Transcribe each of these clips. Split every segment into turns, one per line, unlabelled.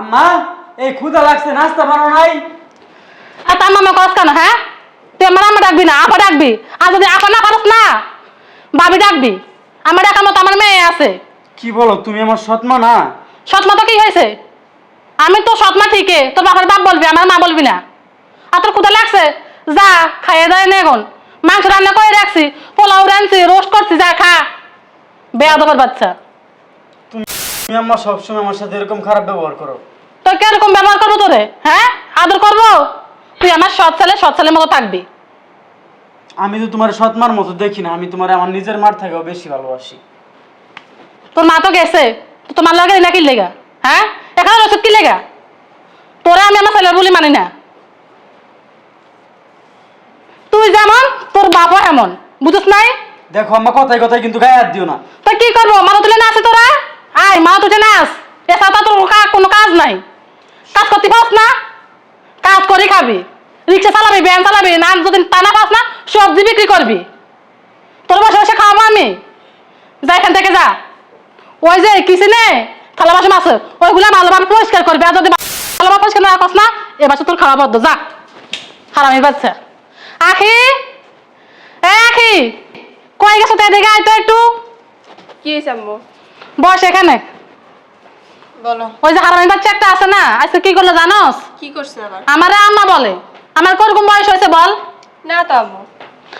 আম্মা এই ক্ষুদা লাগছে নাস্তা বানানো নাই।
আর তার মামা করস কেন হ্যাঁ? তুই আমার আম্মা ডাকবি না আপা ডাকবি? আর যদি আপা না পারস না ভাবি ডাকবি? আমার ডাকার মতো আমার মেয়ে আছে।
কি বলো তুমি আমার সৎমা না?
সৎমা তো কি হয়েছে? আমি তো সৎমা ঠিকই তোর বাবার বাপ বলবি আমার মা বলবি না। আর তোর কোথায় লাগছে? যা খাইয়ে দেয় না এখন। মাংস রান্না করে রাখছি পোলাও রানছি রোস্ট করছি যা খা। বেয়া দেবার বাচ্চা।
তুমি আম্মা সবসময় আমার সাথে এরকম খারাপ ব্যবহার করো।
তো কীরকম ব্যবহার করব তোরে? হ্যাঁ? আদর করব? তুই আমার সৎ ছেলে সৎ ছেলের মতো থাকবি।
আমি তো তোমার সৎমার মতো দেখি না আমি তোমার আমার নিজের মার থেকেও বেশি ভালোবাসি।
তোর মা তো গেছে তো তোমার লাগে না কি লেগা? হ্যাঁ? এখানে রসদ কি লেগা? তোরা আমি আমার ছেলের বলি মানি না। তুই যেমন তোর বাবা এমন বুঝছ নাই?
দেখো আম্মা কথায় কথায় কিন্তু গায়ে হাত দিও না।
তো কি করব? মাথা তুলে না আছে তোরা আয় মাথা তুলে নাচ এছাড়া তোর কা- কোনো কাজ নাই কাজ করতে পাস না কাজ করে খাবি রিক্সা চালাবি ভ্যান চালাবি না যদি তা না পাস না সবজি বিক্রি করবি? তোর বসে বসে খাওয়াবো আমি? যা এখান থেকে যা। ওই যে কিসিনে থালা বাসন আছে। ওইগুলা ভালোভাবে পরিষ্কার করবি। আর যদি ভালোভাবে পরিষ্কার না রাখস না এবার তোর খাওয়া বদ্ধ যা। হারামির বাচ্চা। আখি! এ আখি! কই গেছো তো এদিকে? আয় তো একটু।
কি হয়েছে আম্মু?
বস এখানে।
বলো।
ওই যে হারামির বাচ্চা একটা আছে না? আজকে কি করল জানোস?
কি করছে আবার?
আমার আম্মা বলে। আমার কোরকম বয়স হয়েছে বল?
না তো আম্মু।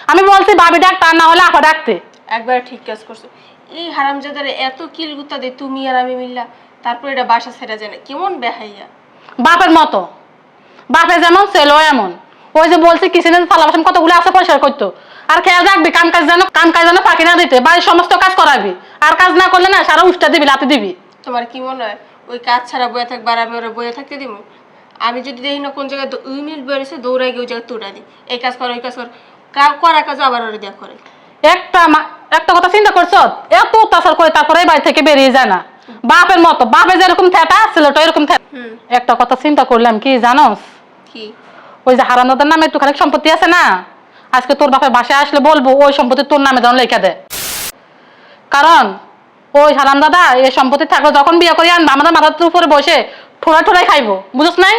আমি বলছি বাবি ডাক তার না হলে আপা ডাকতে।
একবার ঠিক কাজ করছ। এই হারামজাদারে এত কিল গুত্তা দে তুমি আর আমি মিল্লা তারপর এটা বাসা ছেড়ে যায় না। কেমন বেহাইয়া।
বাপের মতো। বাপে যেমন ছেলেও এমন। ওই যে বলছি কিসেনে থালা বাসন কতগুলো আছে পরিষ্কার করতো। আর খেয়াল রাখবি কাম কাজ যেন কাম কাজ যেন পাখি না দিতে। বাড়ির সমস্ত কাজ করাবি। আর কাজ না করলে না সারা উষ্টা দিবি লাতি দিবি।
তোমার কি মনে হয় ওই কাজ ছাড়া বয়ে থাকবার আমি ওরা বয়ে থাকতে দিব? আমি যদি দেখি না কোন জায়গায় দুই মিনিট বেরোছে দৌড়াই গিয়ে ওই জায়গায় তুড়া দিই। এই কাজ কর ওই কাজ কর। করা কাজ আবার ওরা দেওয়া করে।
একটা একটা কথা চিন্তা করছ? এত অত্যাচার করে তারপরে বাড়ি থেকে বেরিয়ে যায় না। বাপের মতো বাপে যেরকম ছেলেটা এরকম একটা কথা চিন্তা করলাম কি জানোস?
কি?
ওই যে হারানোদের নামে একটুখানি সম্পত্তি আছে না? আজকে তোর বাপের বাসায় আসলে বলব ওই সম্পত্তি তোর নামে যেন লেখা দে কারণ ওই এই সম্পত্তি থাকলে যখন বিয়ে করি আনবে আমাদের মাথার উপরে বসে ঠোরা ঠোরাই খাইবো। বুঝছ নাই?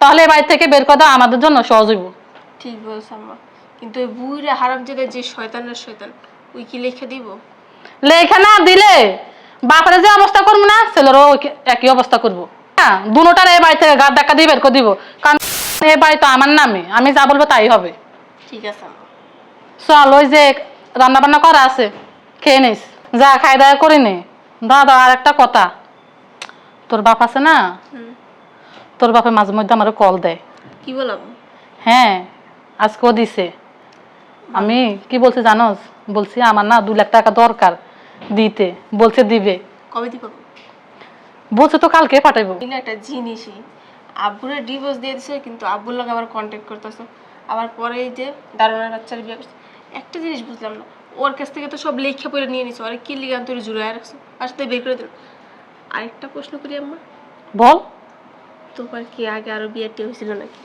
তাহলে এই বাড়ি থেকে বের করে দেওয়া আমাদের জন্য সহজ হইব।
ঠিক বলছ আম্মা। কিন্তু ওই বুইরা হারামজাদার যে শয়তানের শয়তান ওই কি লিখে দিব?
লেখা না দিলে বাপরে যে অবস্থা করব না ছেলেরও একই অবস্থা করব। হ্যাঁ দুটার এই বাড়ি থেকে গাদ ডাকা দিয়ে বের করে দিব। কারণ এই বাড়ি তো আমার নামে আমি যা বলব তাই হবে।
ঠিক আছে
চল ওই যে রান্না বান্না করা আছে খেয়ে নিস। যা খাই দাওয়া করে নে। দাদা আর একটা কথা। তোর বাপ আছে না? তোর বাপে মাঝে মধ্যে আমার কল দেয়।
কি বললাম
হ্যাঁ আজকেও দিছে। আমি কি বলছি জানোস? বলছি আমার না দু লাখ টাকা দরকার দিতে বলছে দিবে।
কবে দিব?
বলছে তো কালকে পাঠাইবো।
একটা জিনিসই আব্বুরে ডিভোর্স দিয়ে দিছে কিন্তু আব্বুর লগে আবার কন্ট্যাক্ট করতেছে। আবার পরে এই যে দারুণের বাচ্চার বিয়ে করছে একটা জিনিস বুঝলাম না ওর কাছ থেকে তো সব লেখা পড়ে নিয়ে নিছো আরে কি লিগান তুই জুড়ে রাখছো? আর সাথে বের করে দিল। আরেকটা প্রশ্ন করি আম্মা।
বল।
তোমার কি আগে আরও বিয়ে টিয়ে হয়েছিল নাকি?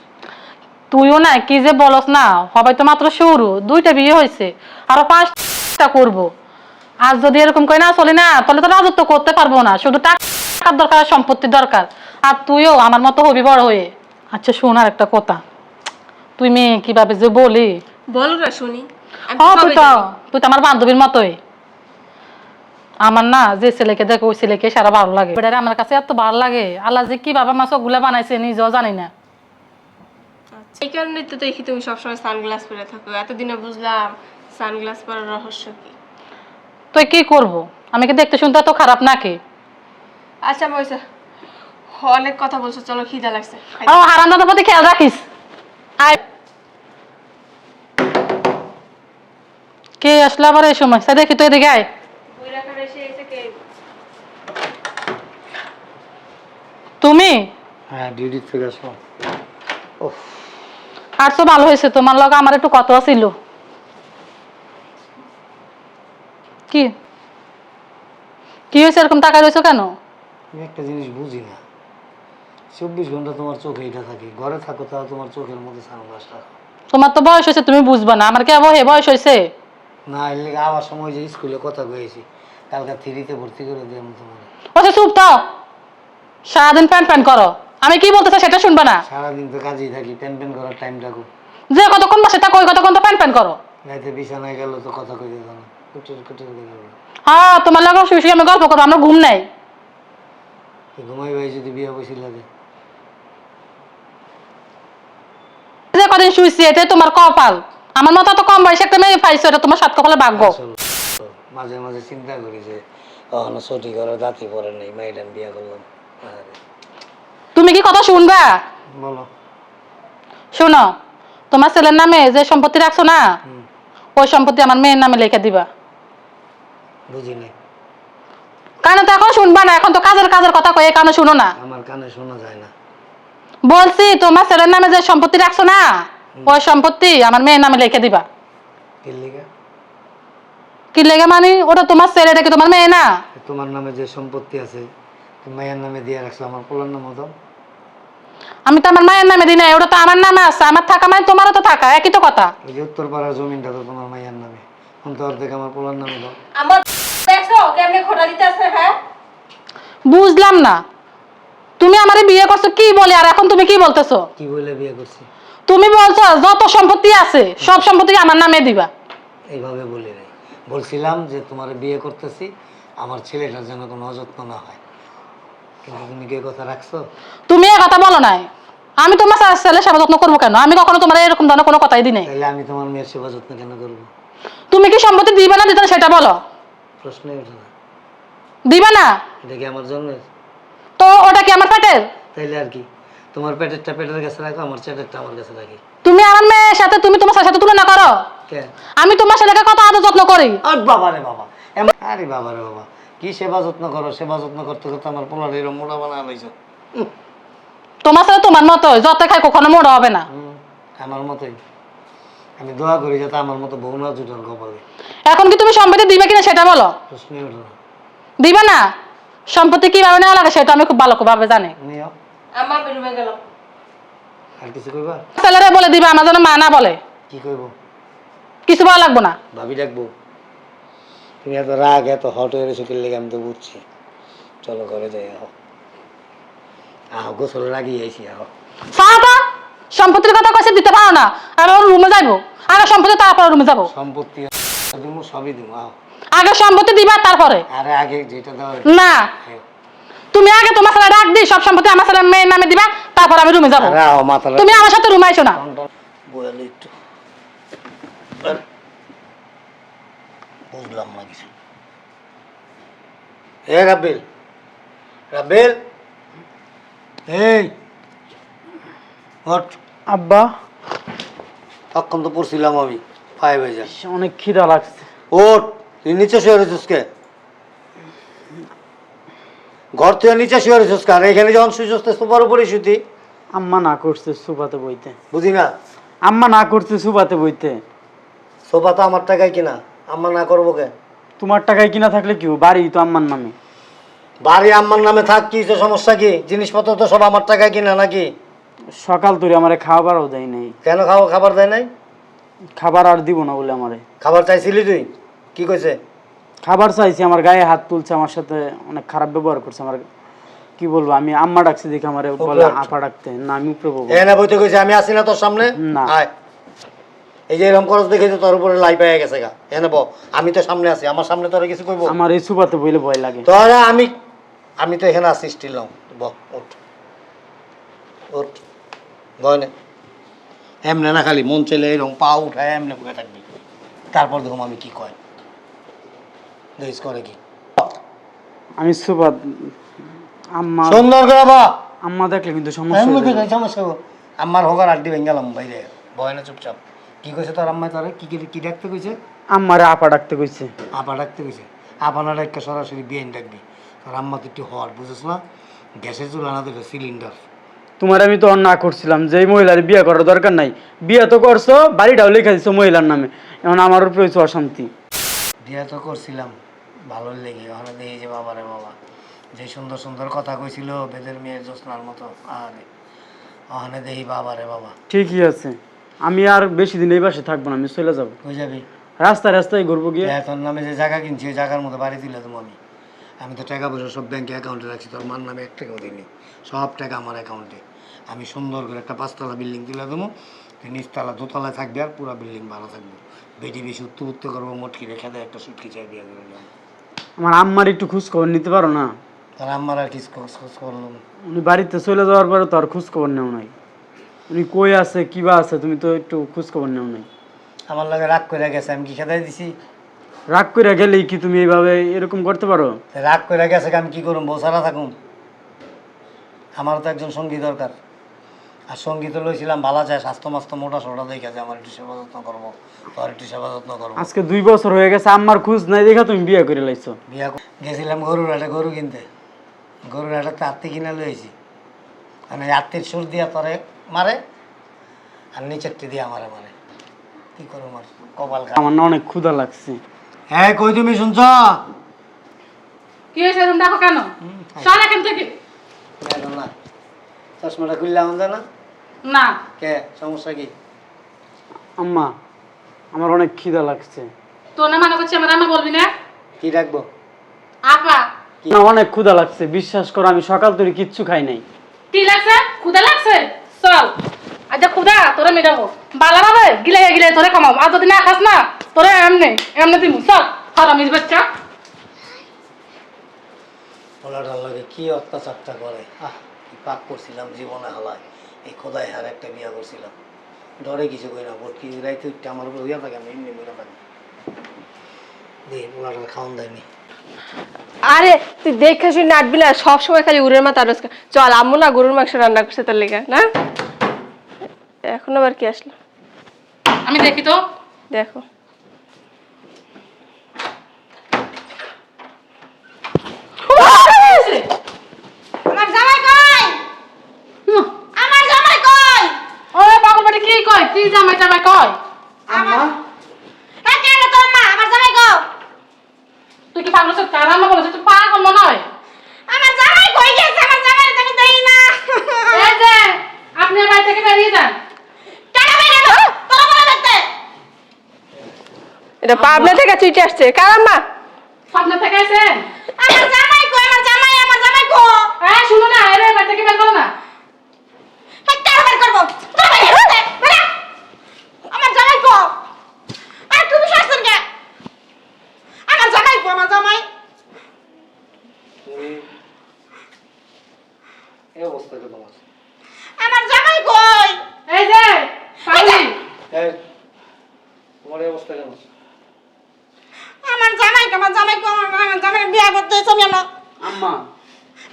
তুইও না কি যে বলস না সবাই তো মাত্র শুরু দুইটা বিয়ে হয়েছে আরও পাঁচটা করব। আর যদি এরকম করে না চলি না তাহলে তো রাজত্ব করতে পারব না শুধু টাকার দরকার আর সম্পত্তির দরকার। আর তুইও আমার মতো হবি বড় হয়ে। আচ্ছা শোন আর একটা কথা। তুই মেয়ে কীভাবে যে বলি?
বলো না শুনি।
ও তুই তো তুই তো আমার বান্ধবীর মতোই। আমার না যে ছেলেকে দেখো ওই ছেলেকে সারা ভালো লাগে। আমার কাছে এত ভালো লাগে। আল্লাহ যে কীভাবে আমার চোখগুলা বানাইছে নিজেও জানি না।
এই কারণে তো দেখি তুমি সবসময় সানগ্লাস পরে থাকো। এতদিনে বুঝলাম সানগ্লাস পরার রহস্য কি।
তুই কি করব? আমি কি দেখতে শুনতে এত খারাপ নাকি?
আচ্ছা ময়সা অনেক কথা বলছো চলো খিদা লাগছে।
হারাম দাদার প্রতি খেয়াল রাখিস। আয়। কে আসলে আবার এই সময়? সে দেখি তুই এদিকে আয়।
বই রাখার এসে এসে কে
তুমি?
হ্যাঁ ডিউটি থেকে আসলাম
আর তো ভালো হয়েছে তোমার লগে আমার একটু কথা ছিল। কি? কি হয়েছে এরকম টাকা রয়েছে কেন?
আমি একটা জিনিস বুঝি না। চব্বিশ ঘণ্টা তোমার চোখে এটা থাকে ঘরে থাকো তাও তোমার চোখের মধ্যে সানগ্লাস রাখো।
তোমার তো বয়স হয়েছে তুমি বুঝবা না। আমার কি হে বয়স হয়েছে?
না এর লেগে আবার সময় যে স্কুলে কথা কয়েছি কালকে থ্রিতে ভর্তি করে দিলাম তোমার।
ওসে চুপ তো সারাদিন প্যান প্যান করো। আমি কি বলতেছে সেটা শুনবা না।
সারাদিন তো কাজেই থাকি প্যান প্যান করার টাইম রাখো
যে কতক্ষণ বসে থাকো ওই কতক্ষণ তো প্যান প্যান করো।
রাইতে বিছানায় গেল তো কথা কই দিত না। কুটির কুটির করে
হ্যাঁ তোমার লাগে শুয়ে শুয়ে আমি গল্প করো আমার ঘুম নাই।
ঘুমাই ভাই যদি বিয়ে বসিল লাগে
যে কদিন শুয়েছি এটাই তোমার কপাল। আমার মতো তো কম বয়সে একটা মেয়ে পাইছো এটা তোমার সাত কপালে ভাগ্য।
তো মাঝে মাঝে চিন্তা করি যে কখনো ছুটি করে দাঁতি পরে নেই মাইডাম বিয়ে করলাম। আরে,
তুমি কি কথা শুনবা?
বলো।
শোনো তোমার ছেলের নামে যে সম্পত্তি রাখছো না ওই সম্পত্তি আমার মেয়ের নামে লিখে দিবা।
বুঝি নাই।
কারণ তো এখন শুনবা না এখন তো কাজের কাজের কথা কয়ে কারণে শুনো না।
আমার কানে শোনা যায় না।
বলছি তোমার ছেলের নামে যে সম্পত্তি রাখছো না ওই সম্পত্তি আমার মেয়ের নামে লিখে দিবা। কি লেগে? মানে? ওটা তোমার ছেলে এটা কি তোমার মেয়ে না?
তোমার নামে যে সম্পত্তি আছে মায়ের নামে দিয়ে রাখছো আমার পোলার নাম
আমি তো আমার মায়ের নামে দিই নাই ওটা তো আমার নামে আছে আমার থাকা মানে তোমারও তো থাকা একই তো কথা।
এই যে উত্তর পাড়ার জমিনটা তো তোমার মায়ের নামে এখন তো অর্ধেক আমার পোলার নামে দাও।
আমার দেখছ কেমনে খোটা দিতেছে হ্যাঁ?
বুঝলাম না। তুমি আমারে বিয়ে করছ কি বলে আর এখন তুমি কি বলতেছো?
কি বলে বিয়ে করছি?
তুমি বলছো যত সম্পত্তি আছে সব সম্পত্তি আমার নামে দিবা।
এইভাবে বলি নাই। বলছিলাম যে তোমার বিয়ে করতেছি আমার ছেলেটার যেন কোনো অযত্ন না হয়। কিন্তু তুমি কি কথা রাখছো?
তুমি এ কথা বলো নাই। আমি তোমার ছেলে সেবা যত্ন করব কেন? আমি কখনো তোমার এরকম ধরনের কোনো কথাই দিই নাই।
তাহলে আমি তোমার মেয়ের সেবা যত্ন কেন করব?
তুমি কি সম্পত্তি দিবা না দিতে না সেটা বলো।
প্রশ্নই ওঠে না।
দিবা না?
এটা কি আমার জন্মের?
তো ওটা কি আমার পেটের?
তাইলে আর কি? তোমার পেটেরটা পেটের কাছে রাখো আমার আমার কাছে রাখি।
তুমি আমার মেয়ের সাথে তুমি তোমার সাথে তুলনা করো। আমি তোমার ছেলেকে কত আদর যত্ন করি।
আর বাবা রে বাবা। আরে বাবা রে বাবা। কি সেবা যত্ন করো? সেবা যত্ন করতে করতে আমার পোলার এরম মোটা বানা লইছো।
তোমার সাথে তোমার মতো যত খাই কখনো মোড়া হবে না।
আমার মতোই। আমি দোয়া করি যাতে আমার মতো বউ না জুটার কপালে।
এখন কি তুমি সম্পত্তি দিবে কিনা সেটা বলো?
প্রশ্নই ওঠে না।
দিবে না? সম্পত্তি কীভাবে নেওয়া লাগে সেটা আমি খুব ভালো ভাবে জানি।
নিও।
আমার বেরুমে গেল।
আর কিছু কইবা?
ছেলেরা বলে দিবে আমার যেন মা না বলে।
কি কইব?
কিছু বলা লাগবো না?
ভাবি ডাকবো। তুমি এত রাগ এত হট হয়ে রয়েছো কিনলে আমি তো বুঝছি। চলো ঘরে যাই আহ। আহ গোসল রাগি আইছি আহ।
সাহাবা সম্পত্তির কথা কইছে দিতে পারো না। আর ওর রুমে যাইবো। আগে সম্পত্তি তারপরে রুমে যাব।
সম্পত্তি দিব সবই দিব আহ।
আগে সম্পত্তি দিবা তারপরে?
আরে আগে যেটা দেওয়ার।
না। তুমি আগে তোমার ছেলে ডাক দি সব সম্পত্তি আমার ছেলে মেয়ের নামে দিবা তারপর আমি রুমে যাব। তুমি আমার সাথে রুমে আইসো না।
বয়ালে একটু। আর বুঝলাম না কিছু। এ রাবেল রাবেল এই হট
আব্বা।
তখন তো পড়ছিলাম আমি ফাইভ হাজার
অনেক খিদা লাগছে।
ওট তুই নিচে শুয়ে রয়েছিস কে? ঘর থেকে নিচে শুয়ে রয়েছিস কার এখানে যখন শুয়েছিস তো সোফার উপরে শুতি
আম্মা না করছে সুপাতে বইতে।
বুঝি না?
আম্মা না করছে সুপাতে বইতে।
সোফা তো আমার টাকায় কিনা। আম্মা না করব কে?
তোমার টাকায় কিনা থাকলে কি হবে? বাড়ি তো আম্মার নামে।
বাড়ি আম্মার নামে থাক কি তো সমস্যা কি? জিনিসপত্র তো সব আমার টাকায় কিনা নাকি?
সকাল তোরে আমারে খাবারও দেয় নাই।
কেন খাও খাবার দেয় নাই?
খাবার আর দিব না বলে আমারে।
খাবার চাইছিলি তুই? কি কইছে?
খাবার চাইছি আমার গায়ে হাত তুলছে আমার সাথে অনেক খারাপ ব্যবহার করছে আমার কি বলব আমি আম্মা ডাকছি দেখে আমার বলে
উপরে।
আপা ডাকতে না আমি উপরে বলব।
এ না বইতে কইছে আমি আসি না তোর সামনে?
না।
আয়। এই যে এরকম খরচ দেখে তো তোর উপরে লাই পেয়ে গেছে গা। এ নেব আমি তো সামনে আছি আমার সামনে তোরা কিছু কইবো?
আমার এই সুপাতে বইলে ভয় লাগে।
তোরা আমি আমি তো এখানে আছি স্টিল নাও ব ওঠ। ওঠ। গয়নে এমনে না খালি মন চলে এরকম পা উঠায় এমনে বসে থাকবি। তারপর দেখুন আমি কি কয়। দেখিস করে কি।
আমি সুপাত আম্মা
সুন্দর করে বা
আম্মা দেখলে কিন্তু সমস্যা হয়ে যাবে।
সমস্যা হব। আড্ডি ভেঙে গেলাম বাইরে। বয়না চুপচাপ। কি কইছে তোর আম্মা তারে? কি কি- কি ডাকতে কইছে?
আম্মারে আপা ডাকতে কইছে।
আপা ডাকতে কইছে। আপা না ডাকতে সরাসরি বিয়ে ডাকবি। তোর আম্মা তো একটু হট বুঝেছ না? গ্যাসের চুলা না দেবে সিলিন্ডার
তোমার আমি তো না করছিলাম যে মহিলার বিয়ে করার দরকার নাই। বিয়ে তো করছ বাড়িটাও লেখা দিছো মহিলার নামে। এখন আমার উপরে হয়েছে অশান্তি।
বিয়ে তো করছিলাম ভালো লেগে ওখানে দেখি যে বাবা রে বাবা যে সুন্দর সুন্দর কথা কইছিল বেদের মেয়ের জ্যোৎস্নার মতো। আরে ওখানে দেখি বাবা রে বাবা।
ঠিকই আছে। আমি আর বেশি দিন এই বাসে থাকব না আমি চলে যাব।
কই যাবি।
রাস্তায় রাস্তায় ঘুরবো গিয়ে।
হ্যাঁ তোর নামে যে জায়গা কিনছি ওই জায়গার মতো বাড়ি দিলে তুমি আমি। আমি তো টাকা পয়সা সব ব্যাংকে অ্যাকাউন্টে রাখছি তোর মার নামে এক টাকাও দিইনি। সব টাকা আমার অ্যাকাউন্টে আমি সুন্দর করে একটা পাঁচতলা বিল্ডিং তুলে দেবো নিচতলা দোতলায় থাকবে আর পুরো বিল্ডিং ভালো থাকবে। বেটি বেশি উত্তর উত্তর করব মোটকি রেখে দেয় একটা সুটকি চাই দিয়ে দিলাম
আমার আম্মার একটু খোঁজ খবর নিতে পারো না?
তার আম্মার আর কিছু খোঁজ খোঁজ করলাম
উনি বাড়িতে চলে যাওয়ার পরে তো আর খোঁজ খবর নেও নাই। উনি কই আছে কিবা আছে তুমি তো একটু খোঁজ খবর নেও নাই।
আমার লাগে রাগ করে গেছে আমি কি খেদাই দিছি?
রাগ করে গেলেই কি তুমি এইভাবে এরকম করতে পারো?
রাগ করে গেছে আমি কি করুম বসারা সারা থাকুম? আমার তো একজন সঙ্গী দরকার। আর সঙ্গী তো লইছিলাম ভালো চায় স্বাস্থ্য মাস্ত মোটা সোটা দেখে যে আমার একটু সেবা যত্ন করব তোর একটু সেবা যত্ন করব।
আজকে দুই বছর হয়ে গেছে আমার খোঁজ নাই দেখা তুমি বিয়ে করে লাইছো।
বিয়া গেছিলাম গরুর হাটে গরু কিনতে। গরুর হাটে তো আত্মি কিনে লইছি। মানে আত্মির সুর দিয়া তরে মারে আর নিচেরটি দিয়া মারে মারে। কি করো মার কপাল
আমার না অনেক ক্ষুধা লাগছে।
হ্যাঁ কই তুমি শুনছ?
কি হয়েছে? তুমি দেখো কেন? সর এখান থেকে?
না? চশমাটা খুললাম না
না।
কে? সমস্যা কি?
আম্মা আমার অনেক খিদা লাগছে।
তোর না মানা করছি আমার আম্মা বলবি না?
কি রাখব
আপা।
না অনেক ক্ষুধা লাগছে। বিশ্বাস করো আমি সকাল থেকে কিচ্ছু খাই নাই।
লাগছে? চল। আচ্ছা ক্ষুদা তোরে মেটাবো বালা ভাবে গিলে গিলে তোরে খামাও আর যদি না তোরে
আহ, কি পাপ এই একটা বিয়া করছিলাম। কিছু আমার থাকে, আমি খাওয়ান দেয়নি।
আরে তুই দেখে শুনে নাটবি না সবসময় খালি উড়ের মাথা রোজ চল আম্মু না গরুর মাংস রান্না করছে তার লেগে না? এখন আবার কি আসলো?
আমি দেখি তো।
দেখো
আমার জামাই কই আমার জামাই কই
ওরে পাগল বাড়ি কি কয় কি জামাই টামাই কয়
আম্মা
এই কেন তোর মা আমার জামাই কই
তুই কি পাগল কার আম্মা বলেছে তুই পাগল মনে হয়
আমার জামাই কই গেছে আমার জামাই তো আমি দেই না
এই যে আপনি আমার বাড়ি থেকে বেরিয়ে যান
কেন বাইরে তো তোর বলে দেখতে
এটা পাবনা থেকে চুইটে আসছে। কারাম্মা
পাবনা থেকে আইছেন
আমার জামাই কই? আমার জামাই আমার জামাই কই
হ্যাঁ শুনো না আরে বাড়ি থেকে বের করো না।
কেন বের করব। আমার জামাই কই আর তুমি শাসন কে? আমার জামাই কই আমার জামাই।
এই অবস্থা তোমার?
আমার জামাই কই?
এই যে পাগলি।
এই তোমার এই অবস্থা কেন
আমার জামাই আমার জামাই আমার জামাই বিয়া করতে এসে না
আম্মা।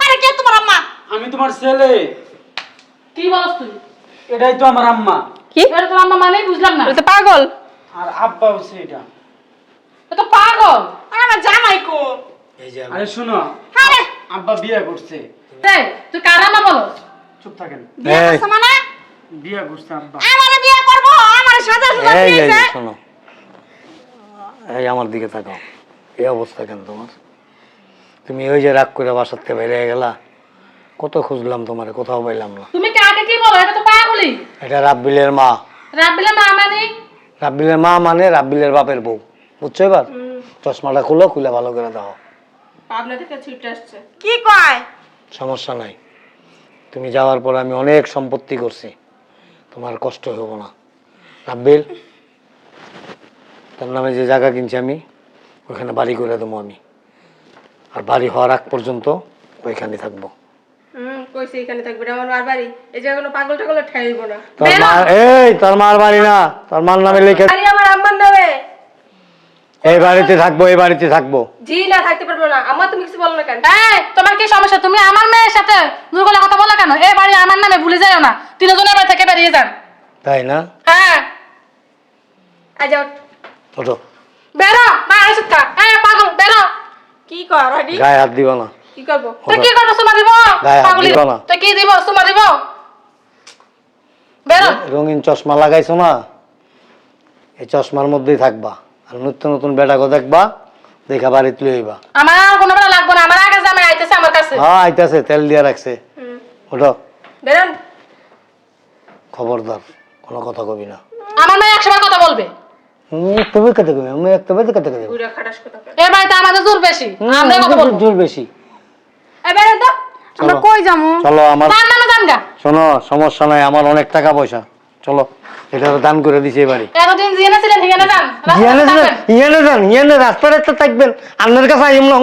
আরে কে তোমার আম্মা?
আমি তোমার ছেলে।
কি বলছ তুই?
এটাই তো আমার আম্মা।
কি?
এটা তো আম্মা মানেই বুঝলাম না।
এটা পাগল।
আর আব্বা হচ্ছে এটা।
এটা তো পাগল।
আর আমার জামাই কই
এই যে
আরে শুনো।
আরে।
আব্বা বিয়ে করছে।
এই তুই কার আম্মা বলছ
চুপ থাকেন।
বিয়া। করছে মানে?
বিয়ে করছে আব্বা।
আমারে বিয়ে করব আমার সাজা সুজা
এই শোনো। এই আমার দিকে তাকাও। এই অবস্থা কেন তোমার? তুমি ওই যে রাগ করে বাসার থেকে বেরিয়ে গেলা কত খুঁজলাম তোমার কোথাও পাইলাম না।
তুমি কাকে কি বলো? এটা তো পাগলি
এটা রাব্বিলের মা।
রাব্বিলে মা মানে?
রাব্বিলের মা মানে রাব্বিলের বাপের বউ। বুঝছ এবার? চশমাটা খুলো খুলে ভালো করে দাও।
পাবনা থেকে চুইটে আসছে।
কি কয়?
সমস্যা নাই। তুমি যাওয়ার পর আমি অনেক সম্পত্তি করছি। তোমার কষ্ট হব না। রাব্বিল তার নামে যে জায়গা কিনছি আমি ওইখানে বাড়ি করে দেবো আমি। আর বাড়ি হওয়ার আগ পর্যন্ত ওইখানে থাকব।
কইছে এখানে থাকবে আমার মার বাড়ি। এই জায়গা কোনো পাগল টাগল ঠাইব না।
তোর মা এই তোর মার বাড়ি না তোর মার নামে লিখে
বাড়ি আমার আম্মার নামে।
এই বাড়িতে থাকব এই বাড়িতে থাকব।
জি না থাকতে পারব না। আমার তুমি কিছু বলো না কেন?
এই তোমার কি সমস্যা? তুমি আমার মেয়ের সাথে দুর্গলা কথা বলো কেন? এই বাড়ি আমার নামে ভুলে যাও না। তিনজনের বাড়ি থেকে বেরিয়ে যান।
তাই না?
হ্যাঁ।
আজ। ওঠো
বেরো এই পাগল বেরো।
কি কর
গায়ে হাত দিবা না।
কি করব?
তুই কি করব সুমা দিব? পাগলি।
না।
তুই কি দিব সুমা দিব? বেরো।
রঙিন চশমা লাগাইছো না? এই চশমার মধ্যেই থাকবা। আর নতুন নতুন বেটাকে দেখবা দেখা বাড়িতে লইবা
আমার আর কোনো বেলা লাগবে না। আমার আগে জামাই আইতেছে আমার কাছে।
হ্যাঁ আইতাছে তেল দিয়া রাখছে। ওঠো।
বেরোন।
খবরদার কোনো কথা কবি না।
আমার মেয়ে একসময় কথা বলবে।
কত আমি এক তবে
কত খাটাস
আমাদের জোর বেশি। আমরা কত বলব।
জোর বেশি।
এ বেরো তো আমরা কই যামু
চলো আমার
তার নামে গা।
শোনো সমস্যা নাই আমার অনেক টাকা পয়সা। চলো এটা দান করে দিছে এবারে।
এতদিন জিয়ানা ছিলেন হিয়ানা দান
হিয়ানা
দান
হিয়ানা
থাকবেন।
হিয়ানা রাস্তার একটা থাকবেন। আপনার কাছে আইম না